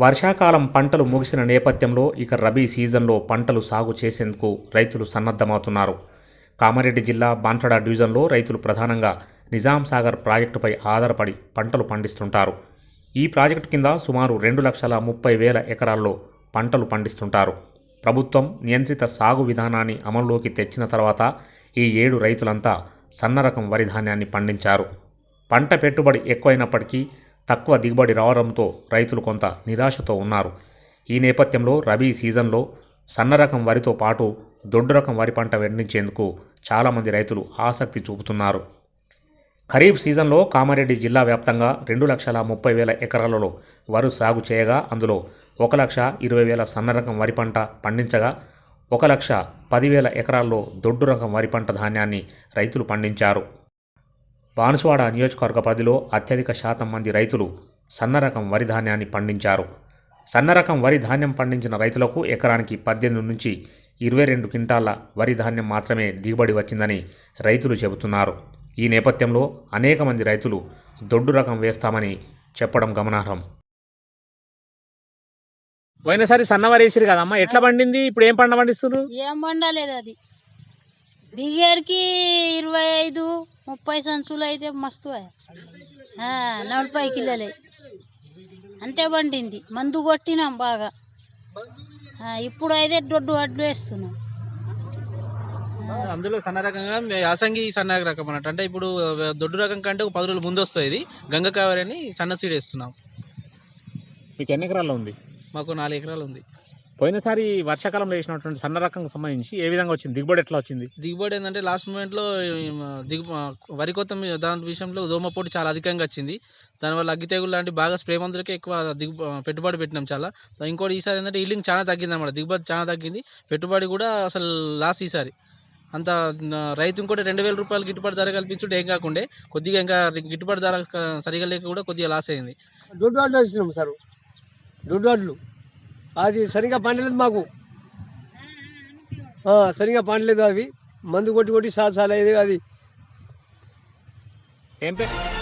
వర్షాకాలం పంటలు ముగిసిన నేపథ్యంలో ఇక రబీ సీజన్లో పంటలు సాగు చేసేందుకు రైతులు సన్నద్ధమవుతున్నారు. కామారెడ్డి జిల్లా బాన్సడా డివిజన్లో రైతులు ప్రధానంగా నిజాం సాగర్ ప్రాజెక్టుపై ఆధారపడి పంటలు పండిస్తుంటారు. ఈ ప్రాజెక్టు కింద సుమారు రెండు లక్షల ముప్పై వేల ఎకరాల్లో పంటలు పండిస్తుంటారు. ప్రభుత్వం నియంత్రిత సాగు విధానాన్ని అమల్లోకి తెచ్చిన తర్వాత ఈ ఏడు రైతులంతా సన్నరకం వరిధాన్యాన్ని వరి ధాన్యాన్ని పండించారు. పంట పెట్టుబడి ఎక్కువైనప్పటికీ తక్కువ దిగుబడి రావడంతో రైతులు కొంత నిరాశతో ఉన్నారు. ఈ నేపథ్యంలో రబీ సీజన్లో సన్న రకం వరితో పాటు దొడ్డు రకం వరి పంట పండించేందుకు చాలామంది రైతులు ఆసక్తి చూపుతున్నారు. ఖరీఫ్ సీజన్లో కామారెడ్డి జిల్లా వ్యాప్తంగా రెండు లక్షల ముప్పై వేల ఎకరాలలో వరి సాగు చేయగా అందులో ఒక లక్ష ఇరవై వేల సన్న రకం వరి పంట పండించగా ఒక లక్ష పదివేల ఎకరాల్లో దొడ్డు రకం వరి పంట ధాన్యాన్ని రైతులు పండించారు. బాన్సువాడ నియోజకవర్గ పరిధిలో అత్యధిక శాతం మంది రైతులు సన్న రకం వరి ధాన్యాన్ని పండించారు. సన్న రకం వరి ధాన్యం పండించిన రైతులకు ఎకరానికి పద్దెనిమిది నుంచి ఇరవై రెండు క్వింటాళ్ళ వరి ధాన్యం మాత్రమే దిగుబడి వచ్చిందని రైతులు చెబుతున్నారు. ఈ నేపథ్యంలో అనేక మంది రైతులు దొడ్డు రకం వేస్తామని చెప్పడం గమనార్హం. పోయినసారి సన్నవారు వేసిరు కదమ్మా ఎట్లా పండింది? ఇప్పుడు ఏం పంట పండిస్తున్నారు ఏం వండలేదు అది. బిగేడ్కి ఇరవై ఐదు ముప్పై సంచులు అయితే మస్తు నలభై కిలోలే. అంతే పండింది. మందు కొట్టినాం బాగా. ఇప్పుడు అయితే దొడ్డు వడ్లు వేస్తున్నాం. అందులో సన్న రకంగా యాసంగి సన్న రకం అన్నట్టు. అంటే ఇప్పుడు దొడ్డు రకం కంటే ఒక పది రోజులు ముందు వస్తుంది ఇది. గంగ కావరి అని సన్న సీడ్ వేస్తున్నాం. మీకు ఎన్ని ఎకరాల్లో ఉంది? మాకు నాలుగు ఎకరాలు ఉంది. పోయినసారి వర్షాకాలంలో వేసినటువంటి సన్న రకం సంబంధించి ఏ విధంగా వచ్చింది? దిగుబడి ఎట్లా వచ్చింది? దిగుబడి ఏంటంటే లాస్ట్ మూమెంట్లో దిగు వరి కొత్త దాని విషయంలో దోమపోటు చాలా అధికంగా వచ్చింది. దానివల్ల అగ్గి తెగులు లాంటి బాగా స్ప్రే మందులకే ఎక్కువ దిగు పెట్టుబడి పెట్టినాం చాలా. ఇంకోటి ఈసారి ఏంటంటే ఈల్డింగ్ చాలా తగ్గింది అనమాట దిగుబడి చాలా తగ్గింది. పెట్టుబడి కూడా అసలు లాస్ ఈసారి. అంత రైతు ఇంకోటి రెండు వేల రూపాయలు గిట్టుబాటు ధర కల్పించుంటే ఏం కాకుండే కొద్దిగా ఇంకా గిట్టుబాటు ధర సరిగా లేక కూడా కొద్దిగా లాస్ అయింది. దొడ్డు సార్. దొడ్డు అది సరిగా పండలేదు మాకు. ఆ, సరిగా పండలేదు అవి. మందు కొట్టి కొట్టి సాలు అది. ఏం పేరు?